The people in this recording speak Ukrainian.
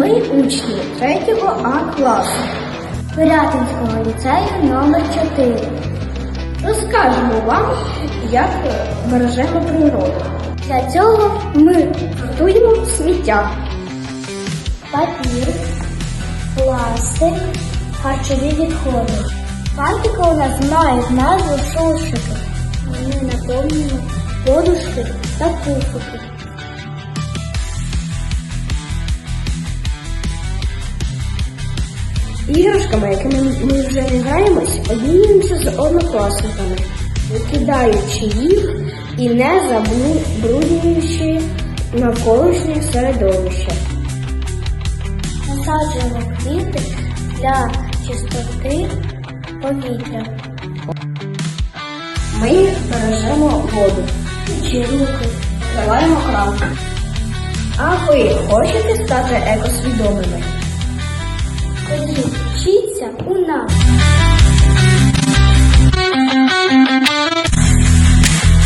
Ми учні 3 А класу. Пирятинського ліцею номер 4 Розкажемо вам, як бережемо природу. Для цього Ми готуємо сміття. папір, пластик, харчові відходи. Фантики у нас мають назву сушики. Вони наповнені подушки та пуфики. Іграшками, якими ми вже не граємось, обмінюємося з однокласниками, викидаючи їх і не забруднюючи навколишнє середовище. Насаджуємо квіти для чистоти повітря. Ми бережемо воду, Чи руки. заливаємо кран. А ви хочете стати екосвідомими? Вчіться у нас.